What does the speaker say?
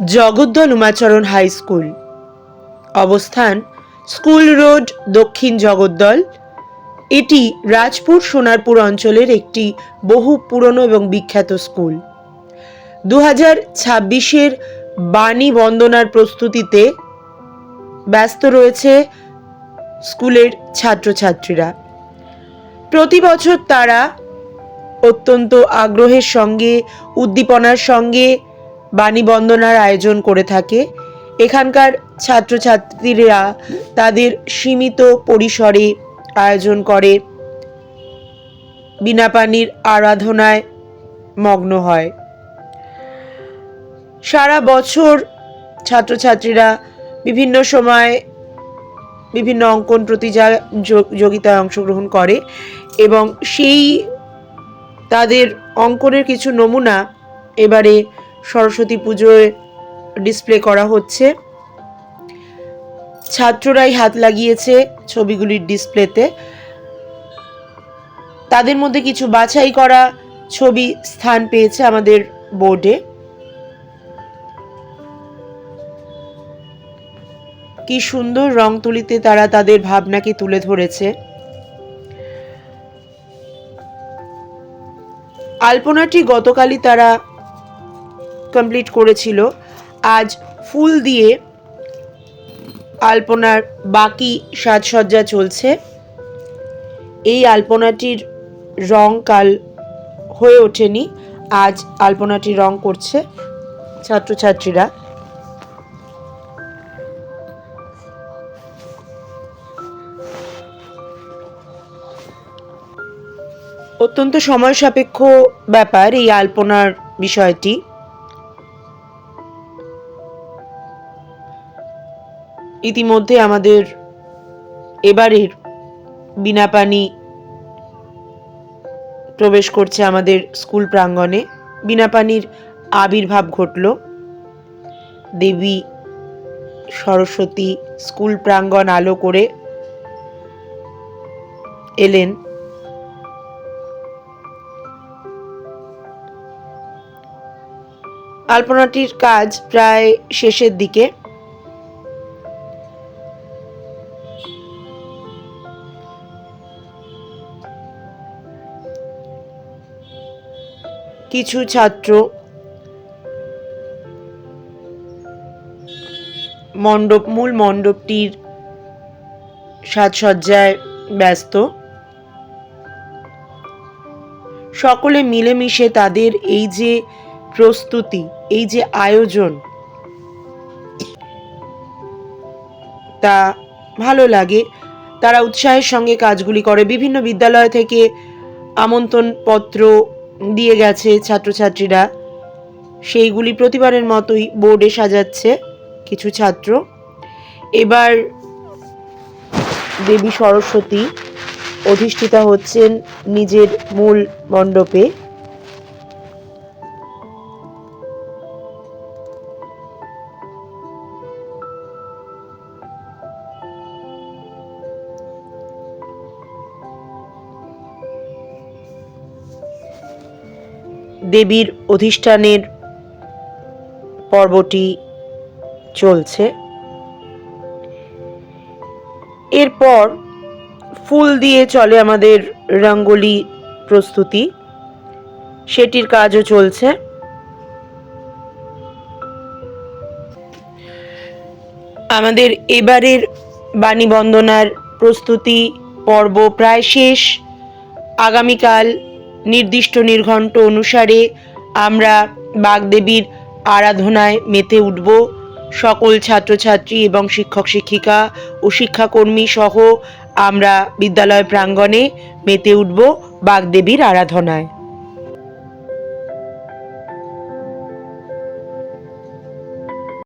Jagaddal Umacharan high school. অবস্থান, school road, দক্ষিণ জগদ্দল। এটি রাজপুর সোনারপুর অঞ্চলের একটি বহু পুরনো এবং বিখ্যাত স্কুল। দু হাজার ছাব্বিশের বাণী বন্দনার প্রস্তুতিতে ব্যস্ত রয়েছে স্কুলের ছাত্রছাত্রীরা। প্রতি বছর তারা অত্যন্ত আগ্রহের সঙ্গে, উদ্দীপনার সঙ্গে বাণী বন্দনার আয়োজন করে থাকে। এখানকার ছাত্রছাত্রীরা তাদের সীমিত পরিসরে আয়োজন করে। বিনা পানির আরাধনায় মগ্ন হয়। সারা বছর ছাত্রছাত্রীরা বিভিন্ন সময় বিভিন্ন অঙ্কন প্রতিযোগিতায় অংশগ্রহণ করে এবং সেই তাদের অঙ্কনের কিছু নমুনা এবারে সরস্বতী পুজোয় ডিসপ্লে করা হচ্ছে। ছাত্ররাই হাত লাগিয়েছে ছবিগুলির ডিসপ্লেতে তাদের মধ্যে কিছু বাছাই করা ছবি স্থান পেয়েছে আমাদের বোর্ডে। কি সুন্দর রং তুলিতে তারা তাদের ভাবনাকে তুলে ধরেছে। আলপনাটি গতকালই তারা কমপ্লিট করেছিল। আজ ফুল দিয়ে আলপনার বাকি সাজসজ্জা চলছে। এই আলপনাটির রং কাল হয়ে ওঠেনি, আজ আলপনাটি রং করছে ছাত্রছাত্রীরা। অত্যন্ত সময় সাপেক্ষ ব্যাপার এই আলপনার বিষয়টি। ইতিমধ্যে আমাদের এবারের বিনা পানি প্রবেশ করছে আমাদের স্কুল প্রাঙ্গণে। বিনা পানির আবির্ভাব ঘটল। দেবী সরস্বতী স্কুল প্রাঙ্গণ আলো করে এলেন। আলপনাটির কাজ প্রায় শেষের দিকে। কিছু ছাত্র মণ্ডপ, মূল মণ্ডপটির সাজসজ্জায় ব্যস্ত। সকলে মিলেমিশে তাদের এই যে প্রস্তুতি, এই যে আয়োজন, তা ভালো লাগে। তারা উৎসাহের সঙ্গে কাজগুলি করে। বিভিন্ন বিদ্যালয় থেকে আমন্ত্রণ পত্র দিয়ে গেছে ছাত্রছাত্রীরা। সেইগুলি প্রতিবারের মতোই বোর্ডে সাজাচ্ছে কিছু ছাত্র। এবার দেবী সরস্বতী অধিষ্ঠিতা হচ্ছেন নিজের মূল মণ্ডপে। দেবীর অধিষ্ঠানের পর্বটি চলছে। এরপর ফুল দিয়ে চলে আমাদের রঙ্গোলি প্রস্তুতি। সেটির কাজও চলছে। আমাদের এবারের বাণী বন্দনার প্রস্তুতি পর্ব প্রায় শেষ। আগামীকাল নির্দিষ্ট নির্ঘণ্ট অনুসারে আমরা বাগদেবীর আরাধনায় মেতে উঠব। সকল ছাত্রছাত্রী এবং শিক্ষক শিক্ষিকা ও শিক্ষাকর্মী সহ আমরা বিদ্যালয় প্রাঙ্গণে মেতে উঠব বাগদেবীর আরাধনায়।